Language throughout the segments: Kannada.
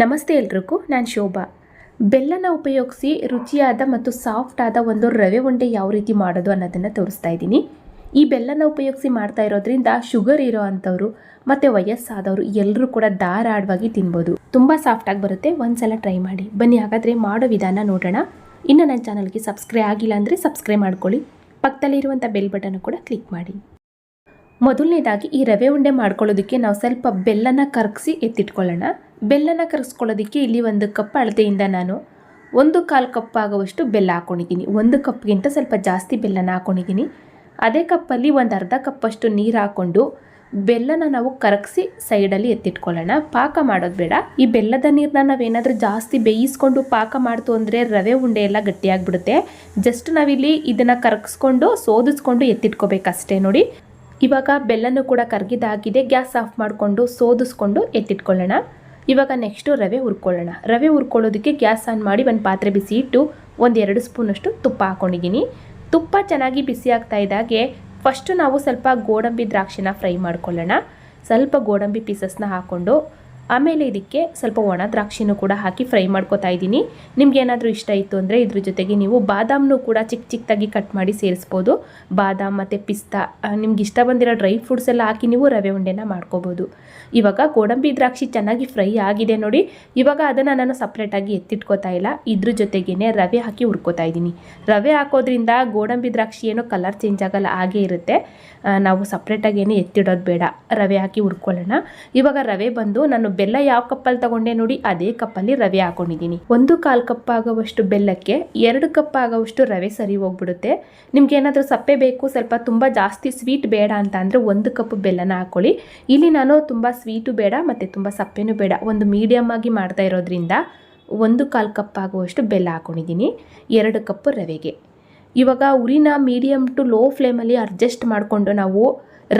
ನಮಸ್ತೆ ಎಲ್ರಿಗೂ, ನಾನು ಶೋಭಾ. ಬೆಲ್ಲನ ಉಪಯೋಗಿಸಿ ರುಚಿಯಾದ ಮತ್ತು ಸಾಫ್ಟ್ ಆದ ಒಂದು ರವೆ ಉಂಡೆ ಯಾವ ರೀತಿ ಮಾಡೋದು ಅನ್ನೋದನ್ನು ತೋರಿಸ್ತಾ ಇದ್ದೀನಿ. ಈ ಬೆಲ್ಲನ ಉಪಯೋಗಿಸಿ ಮಾಡ್ತಾ ಇರೋದ್ರಿಂದ ಶುಗರ್ ಇರೋ ಅಂಥವ್ರು ಮತ್ತು ವಯಸ್ಸಾದವರು ಎಲ್ಲರೂ ಕೂಡ ಧಾರಾಳವಾಗಿ ತಿನ್ಬೋದು. ತುಂಬ ಸಾಫ್ಟಾಗಿ ಬರುತ್ತೆ, ಒಂದ್ಸಲ ಟ್ರೈ ಮಾಡಿ. ಬನ್ನಿ, ಹಾಗಾದರೆ ಮಾಡೋ ವಿಧಾನ ನೋಡೋಣ. ಇನ್ನು ನನ್ನ ಚಾನಲ್ಗೆ ಸಬ್ಸ್ಕ್ರೈಬ್ ಆಗಿಲ್ಲ ಅಂದರೆ ಸಬ್ಸ್ಕ್ರೈಬ್ ಮಾಡ್ಕೊಳ್ಳಿ. ಪಕ್ಕದಲ್ಲಿರುವಂಥ ಬೆಲ್ ಬಟನ್ ಕೂಡ ಕ್ಲಿಕ್ ಮಾಡಿ. ಮೊದಲನೇದಾಗಿ ಈ ರವೆ ಉಂಡೆ ಮಾಡ್ಕೊಳ್ಳೋದಕ್ಕೆ ನಾವು ಸ್ವಲ್ಪ ಬೆಲ್ಲನ ಕರಗಿಸಿ ಎತ್ತಿಟ್ಕೊಳ್ಳೋಣ. ಬೆಲ್ಲನ ಕರಗಿಸ್ಕೊಳ್ಳೋದಕ್ಕೆ ಇಲ್ಲಿ ಒಂದು ಕಪ್ ಅಳತೆಯಿಂದ ನಾನು ಒಂದು ಕಾಲು ಕಪ್ ಆಗುವಷ್ಟು ಬೆಲ್ಲ ಹಾಕ್ಕೊಂಡಿದ್ದೀನಿ ಒಂದು ಕಪ್ಗಿಂತ ಸ್ವಲ್ಪ ಜಾಸ್ತಿ ಬೆಲ್ಲನ ಹಾಕ್ಕೊಂಡಿದ್ದೀನಿ ಅದೇ ಕಪ್ಪಲ್ಲಿ ಒಂದು ಅರ್ಧ ಕಪ್ಪಷ್ಟು ನೀರು ಹಾಕ್ಕೊಂಡು ಬೆಲ್ಲನ ನಾವು ಕರಗಿಸಿ ಸೈಡಲ್ಲಿ ಎತ್ತಿಟ್ಕೊಳ್ಳೋಣ. ಪಾಕ ಮಾಡೋದು ಬೇಡ. ಈ ಬೆಲ್ಲದ ನೀರನ್ನ ನಾವೇನಾದರೂ ಜಾಸ್ತಿ ಬೇಯಿಸ್ಕೊಂಡು ಪಾಕ ಮಾಡ್ತು ಅಂದರೆ ರವೆ ಉಂಡೆ ಎಲ್ಲ ಗಟ್ಟಿಯಾಗಿಬಿಡುತ್ತೆ. ಜಸ್ಟ್ ನಾವಿಲ್ಲಿ ಇದನ್ನು ಕರಗಿಸ್ಕೊಂಡು ಸೋದಿಸ್ಕೊಂಡು ಎತ್ತಿಟ್ಕೋಬೇಕಷ್ಟೇ ನೋಡಿ. ಇವಾಗ ಬೆಲ್ಲನೂ ಕೂಡ ಕರಗಿದಾಗಿದೆ. ಗ್ಯಾಸ್ ಆಫ್ ಮಾಡಿಕೊಂಡು ಸೋದಿಸ್ಕೊಂಡು ಎತ್ತಿಟ್ಕೊಳ್ಳೋಣ. ಇವಾಗ ನೆಕ್ಸ್ಟು ರವೆ ಹುರ್ಕೊಳ್ಳೋಣ. ರವೆ ಹುರ್ಕೊಳ್ಳೋದಕ್ಕೆ ಗ್ಯಾಸ್ ಆನ್ ಮಾಡಿ ಒಂದು ಪಾತ್ರೆ ಬಿಸಿ ಇಟ್ಟು ಒಂದು ಎರಡು ಸ್ಪೂನಷ್ಟು ತುಪ್ಪ ಹಾಕ್ಕೊಂಡಿದ್ದೀನಿ ತುಪ್ಪ ಚೆನ್ನಾಗಿ ಬಿಸಿ ಆಗ್ತಾ ಇದ್ದಾಗೆ ಫಸ್ಟು ನಾವು ಸ್ವಲ್ಪ ಗೋಡಂಬಿ ದ್ರಾಕ್ಷಿನ ಫ್ರೈ ಮಾಡ್ಕೊಳ್ಳೋಣ. ಸ್ವಲ್ಪ ಗೋಡಂಬಿ ಪೀಸಸ್ನ ಹಾಕ್ಕೊಂಡು ಆಮೇಲೆ ಇದಕ್ಕೆ ಸ್ವಲ್ಪ ಒಣ ದ್ರಾಕ್ಷಿನೂ ಕೂಡ ಹಾಕಿ ಫ್ರೈ ಮಾಡ್ಕೊತಾ ಇದ್ದೀನಿ. ನಿಮ್ಗೆ ಏನಾದರೂ ಇಷ್ಟ ಇತ್ತು ಅಂದರೆ ಇದ್ರ ಜೊತೆಗೆ ನೀವು ಬಾದಾಮ್ನೂ ಕೂಡ ಚಿಕ್ಕ ಚಿಕ್ಕದಾಗಿ ಕಟ್ ಮಾಡಿ ಸೇರಿಸ್ಬೋದು. ಬಾದಾಮ್ ಮತ್ತು ಪಿಸ್ತಾ, ನಿಮ್ಗೆ ಇಷ್ಟ ಬಂದಿರೋ ಡ್ರೈ ಫ್ರೂಟ್ಸ್ ಎಲ್ಲ ಹಾಕಿ ನೀವು ರವೆ ಉಂಡೆನ ಮಾಡ್ಕೋಬೋದು. ಇವಾಗ ಗೋಡಂಬಿ ದ್ರಾಕ್ಷಿ ಚೆನ್ನಾಗಿ ಫ್ರೈ ಆಗಿದೆ ನೋಡಿ. ಇವಾಗ ಅದನ್ನು ನಾನು ಸಪ್ರೇಟಾಗಿ ಎತ್ತಿಟ್ಕೋತಾ ಇಲ್ಲ. ಇದ್ರ ಜೊತೆಗೇ ರವೆ ಹಾಕಿ ಹುರ್ಕೋತಾ ಇದ್ದೀನಿ. ರವೆ ಹಾಕೋದ್ರಿಂದ ಗೋಡಂಬಿ ದ್ರಾಕ್ಷಿ ಏನೋ ಕಲರ್ ಚೇಂಜ್ ಆಗಲ್ಲ, ಹಾಗೇ ಇರುತ್ತೆ. ನಾವು ಸಪ್ರೇಟಾಗಿ ಏನೇ ಎತ್ತಿಡೋದು ಬೇಡ. ರವೆ ಹಾಕಿ ಹುರ್ಕೊಳ್ಳೋಣ. ಇವಾಗ ರವೆ ಬಂದು ನಾನು ಬೆಲ್ಲ ಯಾವ ಕಪ್ಪಲ್ಲಿ ತಗೊಂಡೆ ನೋಡಿ, ಅದೇ ಕಪ್ಪಲ್ಲಿ ರವೆ ಹಾಕೊಂಡಿದ್ದೀನಿ. ಒಂದು ಕಾಲು ಕಪ್ ಆಗುವಷ್ಟು ಬೆಲ್ಲಕ್ಕೆ ಎರಡು ಕಪ್ ಆಗುವಷ್ಟು ರವೆ ಸರಿ ಹೋಗ್ಬಿಡುತ್ತೆ. ನಿಮ್ಗೆ ಏನಾದರೂ ಸಪ್ಪೆ ಬೇಕು, ಸ್ವಲ್ಪ ತುಂಬ ಜಾಸ್ತಿ ಸ್ವೀಟ್ ಬೇಡ ಅಂತ ಅಂದರೆ ಒಂದು ಕಪ್ ಬೆಲ್ಲನ ಹಾಕೊಳ್ಳಿ. ಇಲ್ಲಿ ನಾನು ತುಂಬ ಸ್ವೀಟು ಬೇಡ ಮತ್ತು ತುಂಬ ಸಪ್ಪೆನೂ ಬೇಡ. ಒಂದು ಮೀಡಿಯಮ್ ಆಗಿ ಮಾಡ್ತಾ ಇರೋದ್ರಿಂದ ಒಂದು ಕಾಲು ಕಪ್ ಆಗುವಷ್ಟು ಬೆಲ್ಲ ಹಾಕೊಂಡಿದ್ದೀನಿ. ಎರಡು ಕಪ್ ರವೆಗೆ. ಇವಾಗ ಉರಿನ ಮೀಡಿಯಮ್ ಟು ಲೋ ಫ್ಲೇಮಲ್ಲಿ ಅಡ್ಜಸ್ಟ್ ಮಾಡಿಕೊಂಡು ನಾವು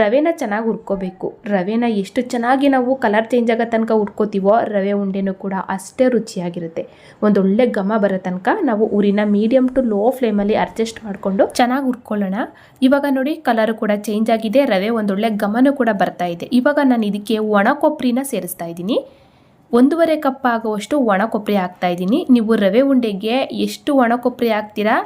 ರವೆನ ಚೆನ್ನಾಗಿ ಹುರ್ಕೋಬೇಕು. ರವೆನ ಎಷ್ಟು ಚೆನ್ನಾಗಿ ನಾವು ಕಲರ್ ಚೇಂಜ್ ಆಗೋ ತನಕ ಹುರ್ಕೋತೀವೋ ರವೆ ಉಂಡೆನೂ ಕೂಡ ಅಷ್ಟೇ ರುಚಿಯಾಗಿರುತ್ತೆ. ಒಂದೊಳ್ಳೆ ಘಮ ಬರೋ ತನಕ ನಾವು ಊರಿನ ಮೀಡಿಯಮ್ ಟು ಲೋ ಫ್ಲೇಮಲ್ಲಿ ಅಡ್ಜಸ್ಟ್ ಮಾಡಿಕೊಂಡು ಚೆನ್ನಾಗಿ ಹುರ್ಕೊಳ್ಳೋಣ. ಇವಾಗ ನೋಡಿ ಕಲರ್ ಕೂಡ ಚೇಂಜ್ ಆಗಿದೆ, ರವೆ ಒಂದೊಳ್ಳೆ ಘಮನೂ ಕೂಡ ಬರ್ತಾ ಇದೆ. ಇವಾಗ ನಾನು ಇದಕ್ಕೆ ಒಣ ಕೊಬ್ಬರಿನ ಸೇರಿಸ್ತಾ ಇದ್ದೀನಿ. ಒಂದೂವರೆ ಕಪ್ ಆಗುವಷ್ಟು ಒಣ ಕೊಬ್ಬರಿ ಹಾಕ್ತಾ ಇದ್ದೀನಿ. ನೀವು ರವೆ ಉಂಡೆಗೆ ಎಷ್ಟು ಒಣ ಕೊಬ್ಬರಿ ಹಾಕ್ತೀರಾ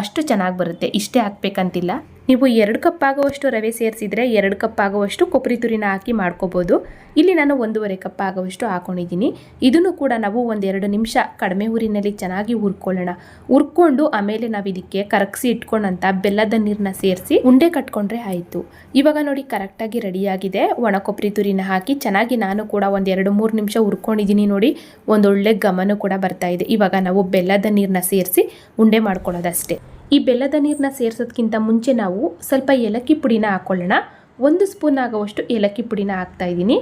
ಅಷ್ಟು ಚೆನ್ನಾಗಿ ಬರುತ್ತೆ. ಇಷ್ಟೇ ಹಾಕ್ಬೇಕಂತಿಲ್ಲ. ನೀವು ಎರಡು ಕಪ್ ಆಗುವಷ್ಟು ರವೆ ಸೇರಿಸಿದರೆ ಎರಡು ಕಪ್ ಆಗುವಷ್ಟು ಕೊಬ್ಬರಿ ತುರಿನ ಹಾಕಿ ಮಾಡ್ಕೋಬೋದು. ಇಲ್ಲಿ ನಾನು ಒಂದೂವರೆ ಕಪ್ ಆಗುವಷ್ಟು ಹಾಕೊಂಡಿದ್ದೀನಿ. ಇದನ್ನು ಕೂಡ ನಾವು ಒಂದೆರಡು ನಿಮಿಷ ಕಡಿಮೆ ಊರಿನಲ್ಲಿ ಚೆನ್ನಾಗಿ ಹುರ್ಕೊಳ್ಳೋಣ. ಹುರ್ಕೊಂಡು ಆಮೇಲೆ ನಾವು ಇದಕ್ಕೆ ಕರಗಿಸಿ ಇಟ್ಕೊಂಡಂಥ ಬೆಲ್ಲದ ನೀರನ್ನ ಸೇರಿಸಿ ಉಂಡೆ ಕಟ್ಕೊಂಡ್ರೆ ಆಯಿತು. ಇವಾಗ ನೋಡಿ ಕರೆಕ್ಟಾಗಿ ರೆಡಿಯಾಗಿದೆ. ಒಣ ಕೊಬ್ಬರಿ ತುರಿನ ಹಾಕಿ ಚೆನ್ನಾಗಿ ನಾನು ಕೂಡ ಒಂದೆರಡು ಮೂರು ನಿಮಿಷ ಹುರ್ಕೊಂಡಿದ್ದೀನಿ ನೋಡಿ. ಒಂದೊಳ್ಳೆ ಗಮನ ಕೂಡ ಬರ್ತಾ ಇದೆ. ಇವಾಗ ನಾವು ಬೆಲ್ಲದ ನೀರನ್ನ ಸೇರಿಸಿ ಉಂಡೆ ಮಾಡ್ಕೊಳ್ಳೋದಷ್ಟೇ. ಈ ಬೆಲ್ಲದ ನೀರನ್ನ ಸೇರಿಸೋದಕ್ಕಿಂತ ಮುಂಚೆ ನಾವು ಸ್ವಲ್ಪ ಏಲಕ್ಕಿ ಪುಡಿನ ಹಾಕ್ಕೊಳ್ಳೋಣ ಒಂದು ಸ್ಪೂನ್ ಆಗುವಷ್ಟು ಏಲಕ್ಕಿ ಪುಡಿನ ಹಾಕ್ತಾ ಇದ್ದೀನಿ.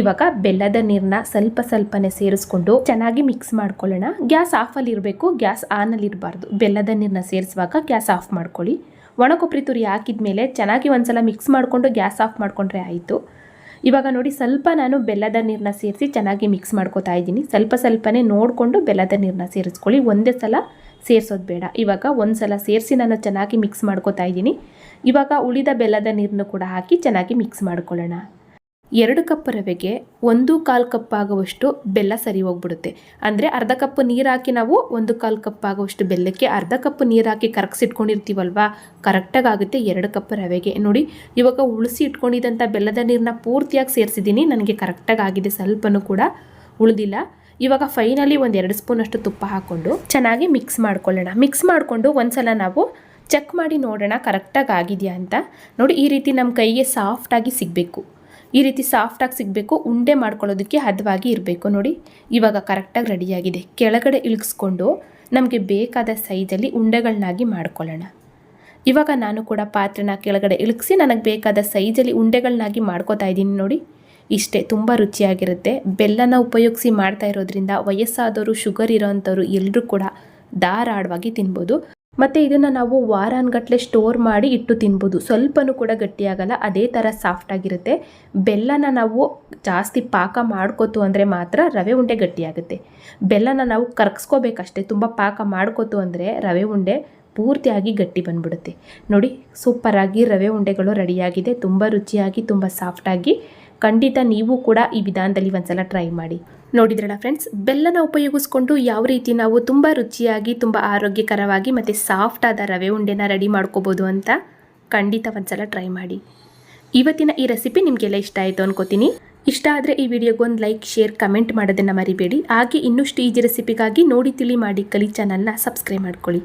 ಇವಾಗ ಬೆಲ್ಲದ ನೀರನ್ನ ಸ್ವಲ್ಪ ಸ್ವಲ್ಪನೇ ಸೇರಿಸ್ಕೊಂಡು ಚೆನ್ನಾಗಿ ಮಿಕ್ಸ್ ಮಾಡ್ಕೊಳ್ಳೋಣ. ಗ್ಯಾಸ್ ಆಫಲ್ಲಿ ಇರಬೇಕು, ಗ್ಯಾಸ್ ಆನಲ್ಲಿ ಇರಬಾರ್ದು. ಬೆಲ್ಲದ ನೀರನ್ನ ಸೇರಿಸುವಾಗ ಗ್ಯಾಸ್ ಆಫ್ ಮಾಡ್ಕೊಳ್ಳಿ. ಒಣ ಕೊಬ್ಬರಿ ತುರಿ ಹಾಕಿದ ಮೇಲೆ ಚೆನ್ನಾಗಿ ಒಂದ್ಸಲ ಮಿಕ್ಸ್ ಮಾಡಿಕೊಂಡು ಗ್ಯಾಸ್ ಆಫ್ ಮಾಡಿಕೊಂಡ್ರೆ ಆಯಿತು. ಇವಾಗ ನೋಡಿ, ಸ್ವಲ್ಪ ನಾನು ಬೆಲ್ಲದ ನೀರನ್ನ ಸೇರಿಸಿ ಚೆನ್ನಾಗಿ ಮಿಕ್ಸ್ ಮಾಡ್ಕೋತಾ ಇದ್ದೀನಿ. ಸ್ವಲ್ಪ ಸ್ವಲ್ಪನೇ ನೋಡಿಕೊಂಡು ಬೆಲ್ಲದ ನೀರನ್ನ ಸೇರಿಸ್ಕೊಳ್ಳಿ. ಒಂದೇ ಸಲ ಸೇರಿಸೋದು ಬೇಡ. ಇವಾಗ ಒಂದು ಸಲ ಸೇರಿಸಿ ನಾನು ಚೆನ್ನಾಗಿ ಮಿಕ್ಸ್ ಮಾಡ್ಕೋತಾ ಇದ್ದೀನಿ. ಇವಾಗ ಉಳಿದ ಬೆಲ್ಲದ ನೀರನ್ನು ಕೂಡ ಹಾಕಿ ಚೆನ್ನಾಗಿ ಮಿಕ್ಸ್ ಮಾಡ್ಕೊಳ್ಳೋಣ. ಎರಡು ಕಪ್ ರವೆಗೆ ಒಂದು ಕಾಲು ಕಪ್ ಆಗುವಷ್ಟು ಬೆಲ್ಲ ಸರಿ ಹೋಗ್ಬಿಡುತ್ತೆ. ಅಂದರೆ ಅರ್ಧ ಕಪ್ ನೀರು ಹಾಕಿ ನಾವು ಒಂದು ಕಾಲು ಕಪ್ ಆಗುವಷ್ಟು ಬೆಲ್ಲಕ್ಕೆ ಅರ್ಧ ಕಪ್ ನೀರು ಹಾಕಿ ಕರಗಿಸಿಟ್ಕೊಂಡಿರ್ತೀವಲ್ವಾ? ಕರೆಕ್ಟಾಗಿ ಆಗುತ್ತೆ ಎರಡು ಕಪ್ ರವೆಗೆ. ನೋಡಿ, ಇವಾಗ ಉಳಿಸಿ ಇಟ್ಕೊಂಡಿದ್ದಂಥ ಬೆಲ್ಲದ ನೀರನ್ನ ಪೂರ್ತಿಯಾಗಿ ಸೇರಿಸಿದ್ದೀನಿ. ನನಗೆ ಕರೆಕ್ಟಾಗಿ ಆಗಿದೆ. ಸ್ವಲ್ಪನೂ ಕೂಡ ಉಳಿದಿಲ್ಲ. ಇವಾಗ ಫೈನಲಿ ಒಂದು ಎರಡು ಸ್ಪೂನಷ್ಟು ತುಪ್ಪ ಹಾಕ್ಕೊಂಡು ಚೆನ್ನಾಗಿ ಮಿಕ್ಸ್ ಮಾಡ್ಕೊಳ್ಳೋಣ. ಮಿಕ್ಸ್ ಮಾಡಿಕೊಂಡು ಒಂದ್ಸಲ ನಾವು ಚೆಕ್ ಮಾಡಿ ನೋಡೋಣ ಕರೆಕ್ಟಾಗಿ ಆಗಿದೆಯಾ ಅಂತ. ನೋಡಿ, ಈ ರೀತಿ ನಮ್ಮ ಕೈಗೆ ಸಾಫ್ಟಾಗಿ ಸಿಗಬೇಕು. ಈ ರೀತಿ ಸಾಫ್ಟಾಗಿ ಸಿಗಬೇಕು, ಉಂಡೆ ಮಾಡ್ಕೊಳ್ಳೋದಕ್ಕೆ ಹದವಾಗಿ ಇರಬೇಕು. ನೋಡಿ, ಇವಾಗ ಕರೆಕ್ಟಾಗಿ ರೆಡಿಯಾಗಿದೆ ಕೆಳಗಡೆ ಇಳಿಸ್ಕೊಂಡು ನಮಗೆ ಬೇಕಾದ ಸೈಜಲ್ಲಿ ಉಂಡೆಗಳನ್ನಾಗಿ ಮಾಡ್ಕೊಳ್ಳೋಣ. ಇವಾಗ ನಾನು ಕೂಡ ಪಾತ್ರೆನ ಕೆಳಗಡೆ ಇಳಿಸಿ, ನನಗೆ ಬೇಕಾದ ಸೈಜಲ್ಲಿ ಉಂಡೆಗಳನ್ನಾಗಿ ಮಾಡ್ಕೋತಾ ಇದ್ದೀನಿ. ನೋಡಿ ಇಷ್ಟೇ ತುಂಬ ರುಚಿಯಾಗಿರುತ್ತೆ. ಬೆಲ್ಲನ ಉಪಯೋಗಿಸಿ ಮಾಡ್ತಾ ಇರೋದ್ರಿಂದ ವಯಸ್ಸಾದವರು ಶುಗರ್ ಇರೋವಂಥವ್ರು ಎಲ್ಲರೂ ಕೂಡ ಧಾರಾಳವಾಗಿ ತಿನ್ಬೋದು. ಮತ್ತು ಇದನ್ನು ನಾವು ವಾರಾನ್ಗಟ್ಲೆ ಸ್ಟೋರ್ ಮಾಡಿ ಇಟ್ಟು ತಿನ್ಬೋದು. ಸ್ವಲ್ಪನೂ ಕೂಡ ಗಟ್ಟಿಯಾಗಲ್ಲ, ಅದೇ ಥರ ಸಾಫ್ಟಾಗಿರುತ್ತೆ. ಬೆಲ್ಲನ ನಾವು ಜಾಸ್ತಿ ಪಾಕ ಮಾಡ್ಕೋತು ಅಂದರೆ ಮಾತ್ರ ರವೆ ಉಂಡೆ ಗಟ್ಟಿಯಾಗುತ್ತೆ. ಬೆಲ್ಲನ ನಾವು ಕರ್ಗಿಸ್ಕೋಬೇಕಷ್ಟೇ, ತುಂಬ ಪಾಕ ಮಾಡ್ಕೋತು ಅಂದರೆ ರವೆ ಉಂಡೆ ಪೂರ್ತಿಯಾಗಿ ಗಟ್ಟಿ ಬಂದ್ಬಿಡುತ್ತೆ. ನೋಡಿ, ಸೂಪರಾಗಿ ರವೆ ಉಂಡೆಗಳು ರೆಡಿಯಾಗಿದೆ. ತುಂಬ ರುಚಿಯಾಗಿ, ತುಂಬ ಸಾಫ್ಟಾಗಿ. ಖಂಡಿತ ನೀವು ಕೂಡ ಈ ವಿಧಾನದಲ್ಲಿ ಒಂದ್ಸಲ ಟ್ರೈ ಮಾಡಿ. ನೋಡಿದ್ರಲ್ಲ ಫ್ರೆಂಡ್ಸ್ ಬೆಲ್ಲನ ಉಪಯೋಗಿಸ್ಕೊಂಡು ಯಾವ ರೀತಿ ನಾವು ತುಂಬ ರುಚಿಯಾಗಿ, ತುಂಬ ಆರೋಗ್ಯಕರವಾಗಿ ಮತ್ತು ಸಾಫ್ಟ್ ಆದ ರವೆ ಉಂಡೆನ ರೆಡಿ ಮಾಡ್ಕೋಬೋದು ಅಂತ ಖಂಡಿತ ಒಂದ್ಸಲ ಟ್ರೈ ಮಾಡಿ. ಇವತ್ತಿನ ಈ ರೆಸಿಪಿ ನಿಮಗೆಲ್ಲ ಇಷ್ಟ ಆಯಿತು ಅನ್ಕೋತೀನಿ. ಇಷ್ಟ ಆದರೆ ಈ ವಿಡಿಯೋಗೆ ಒಂದು ಲೈಕ್ ಶೇರ್ ಕಮೆಂಟ್ ಮಾಡೋದನ್ನು ಮರಿಬೇಡಿ. ಹಾಗೆ ಇನ್ನಷ್ಟು ಈಜಿ ರೆಸಿಪಿಗಾಗಿ ನೋಡಿ ತಿಳಿ ಮಾಡಿ ಕಲಿ ಚಾನಲ್ನ ಸಬ್ಸ್ಕ್ರೈಬ್ ಮಾಡ್ಕೊಳ್ಳಿ.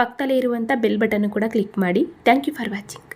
ಪಕ್ಕದಲ್ಲೇ ಇರುವಂಥ ಬೆಲ್ ಬಟನ್ ಕೂಡ ಕ್ಲಿಕ್ ಮಾಡಿ. Thank you for watching